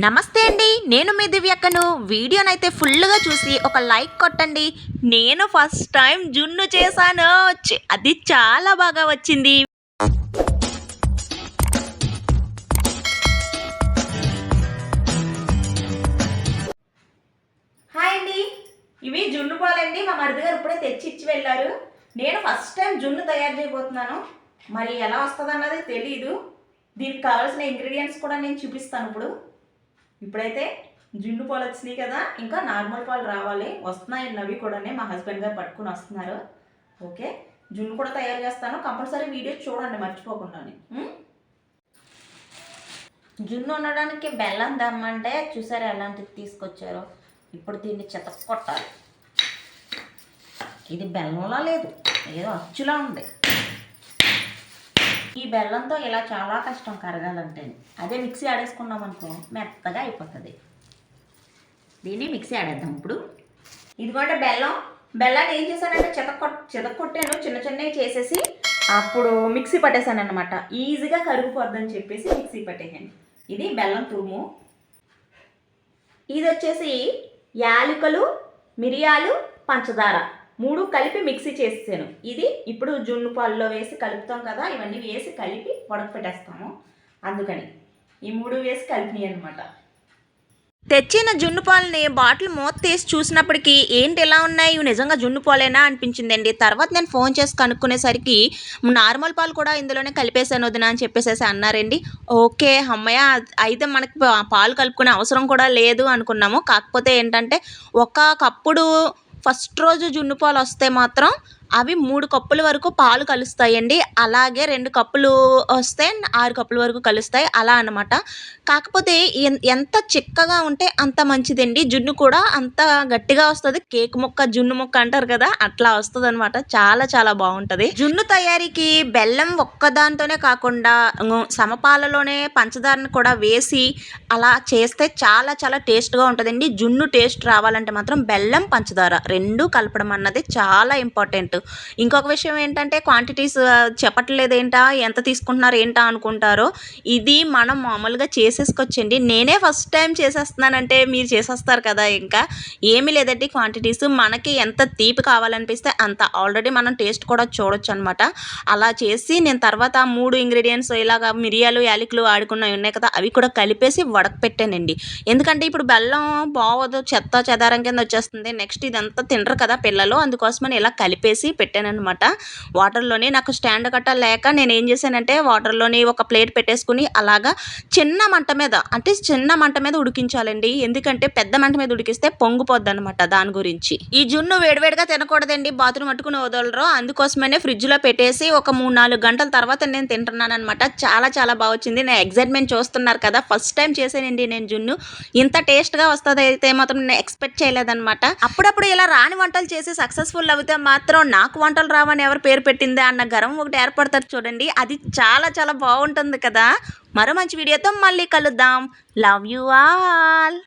నమస్తే అండి నేను మీ దివ్యక్కను వీడియోనైతే ఫుల్గా చూసి ఒక లైక్ కొట్టండి. నేను ఫస్ట్ టైం జున్ను చేశాను. అది చాలా బాగా వచ్చింది. హాయ్ అండి. ఇవి జున్ను పాలండి. మా మరిది గారు ఇప్పుడే తెచ్చి ఇచ్చి వెళ్ళారు. నేను ఫస్ట్ టైం జున్ను తయారు చేయబోతున్నాను. మరి ఎలా వస్తుంది అన్నది తెలీదు. దీనికి కావాల్సిన ఇంగ్రీడియంట్స్ కూడా నేను చూపిస్తాను ఇప్పుడు. ఇప్పుడైతే జున్ను పాలు వచ్చినాయి కదా ఇంకా నార్మల్ పాలు రావాలి. వస్తున్నాయి అవి కూడానే మా హస్బెండ్ గారు పట్టుకుని వస్తున్నారు. ఓకే? జున్ను కూడా తయారు చేస్తాను. కంపల్సరీ వీడియో చూడండి మర్చిపోకుండా. జున్ను ఉండడానికి బెల్లం దమ్మంటే చూసారు ఎలాంటిది తీసుకొచ్చారో? ఇప్పుడు దీన్ని చెత్త కొట్టాలి. ఇది బెల్లంలా లేదు ఏదో అచ్చులా ఉంది. ఈ బెల్లంతో ఇలా చాలా కష్టం కరగాలంటే. అదే మిక్సీ ఆడేసుకున్నాం అనుకో మెత్తగా అయిపోతుంది. దీన్ని మిక్సీ ఆడేద్దాం ఇప్పుడు. ఇదిగోంటే బెల్లం. బెల్లాన్ని ఏం చేశానంటే చెతకొట్ చెతకొట్టాను చిన్న చిన్నవి చేసేసి అప్పుడు మిక్సీ పట్టేశాను అనమాట ఈజీగా కరిగిపోద్దని చెప్పేసి మిక్సీ పట్టేసాను. ఇది బెల్లం తురుము. ఇది వచ్చేసి యాలకులు మిరియాలు పంచదార. మూడు కలిపి మిక్సీ చేసేసాను. ఇది ఇప్పుడు జున్ను పాల్లో వేసి కలుపుతాం కదా ఇవన్నీ వేసి కలిపి ఉడకపెట్టేస్తాము అందుకని ఈ మూడు వేసి కలిపినాయి అనమాట తెచ్చిన జున్ను పాలని బాటిల్ మూత తీసి చూసినప్పటికీ ఏంటి ఎలా ఉన్నాయి? ఇవి నిజంగా జున్ను పాలేనా అనిపించిందండి. తర్వాత నేను ఫోన్ చేసి కనుక్కునేసరికి నార్మల్ పాలు కూడా ఇందులోనే కలిపేసాను వదిన అని చెప్పేసేసి అన్నారండి. ఓకే అమ్మయ్య అయితే మనకి పాలు కలుపుకునే అవసరం కూడా లేదు అనుకున్నాము. కాకపోతే ఏంటంటే ఒక కప్పుడు ఫస్ట్ రోజు జున్ను పాలు వస్తే మాత్రం అవి మూడు కప్పుల వరకు పాలు కలుస్తాయండి. అలాగే రెండు కప్పులు వస్తే ఆరు కప్పుల వరకు కలుస్తాయి. అలా అన్నమాట. కాకపోతే ఎన్- ఎంత చిక్కగా ఉంటే అంత మంచిదండి. జున్ను కూడా అంత గట్టిగా వస్తుంది. కేక్ ముక్క జున్ను ముక్క అంటారు కదా అట్లా వస్తుంది అనమాట చాలా చాలా బాగుంటుంది. జున్ను తయారీకి బెల్లం ఒక్కదాంతోనే కాకుండా సమపాలలోనే పంచదారని కూడా వేసి అలా చేస్తే చాలా చాలా టేస్ట్గా ఉంటుందండి. జున్ను టేస్ట్ రావాలంటే మాత్రం బెల్లం పంచదార రెండు కలపడం అన్నది చాలా ఇంపార్టెంట్. ఇంకొక విషయం ఏంటంటే క్వాంటిటీస్ చెప్పట్లేదు ఏంటా ఎంత తీసుకుంటున్నారు ఏంటా అనుకుంటారో ఇది మనం మామూలుగా చేసేసుకొచ్చండి నేనే ఫస్ట్ టైం చేసేస్తున్నానంటే మీరు చేసేస్తారు కదా ఇంకా. ఏమీ లేదండి క్వాంటిటీస్ మనకి ఎంత తీపి కావాలనిపిస్తే అంత ఆల్రెడీ మనం టేస్ట్ కూడా చూడొచ్చు అనమాట అలా చేసి నేను తర్వాత మూడు ఇంగ్రీడియంట్స్ ఇలాగ మిరియాలు యాలకులు ఆడుకున్నవి ఉన్నాయి కదా అవి కూడా కలిపేసి వడకపెట్టానండి. ఎందుకంటే ఇప్పుడు బెల్లం బాగోదు చెత్త చెదారం కింద వచ్చేస్తుంది. నెక్స్ట్ ఇదంతా తినరు కదా పిల్లలు. అందుకోసమని ఇలా కలిపేసి పెట్టానమాట వాటర్లోనే నాకు స్టాండ్ కట్ట లేక నేను ఏం చేశానంటే వాటర్లోని ఒక ప్లేట్ పెట్టేసుకుని అలాగా చిన్న మంట మీద అంటే చిన్న మంట మీద ఉడికించాలండి. ఎందుకంటే పెద్ద మంట మీద ఉడికిస్తే పొంగిపోద్ది అనమాట దాని గురించి. ఈ జున్ను వేడివేడిగా తినకూడదండి. బాత్రూమ్ పట్టుకుని వదలరు. అందుకోసమనే ఫ్రిడ్జ్లో పెట్టేసి ఒక మూడు నాలుగు గంటల తర్వాత నేను తింటున్నాను అనమాట చాలా చాలా బాగా వచ్చింది. నేను ఎగ్జైట్మెంట్ చూస్తున్నారు కదా. ఫస్ట్ టైం చేశానండి నేను జున్ను. ఇంత టేస్ట్గా వస్తుంది అయితే మాత్రం నేను ఎక్స్పెక్ట్ చేయలేదన్నమాట. అప్పుడప్పుడు ఇలా రాని వంటలు చేసి సక్సెస్ఫుల్ అవుతే మాత్రం నాకు వంటలు రావని ఎవరు పేరు పెట్టిందే అన్న గర్వం ఒకటి ఏర్పడుతుంది చూడండి. అది చాలా చాలా బాగుంటుంది కదా. మరో మంచి వీడియోతో మళ్ళీ కలుద్దాం. Love you all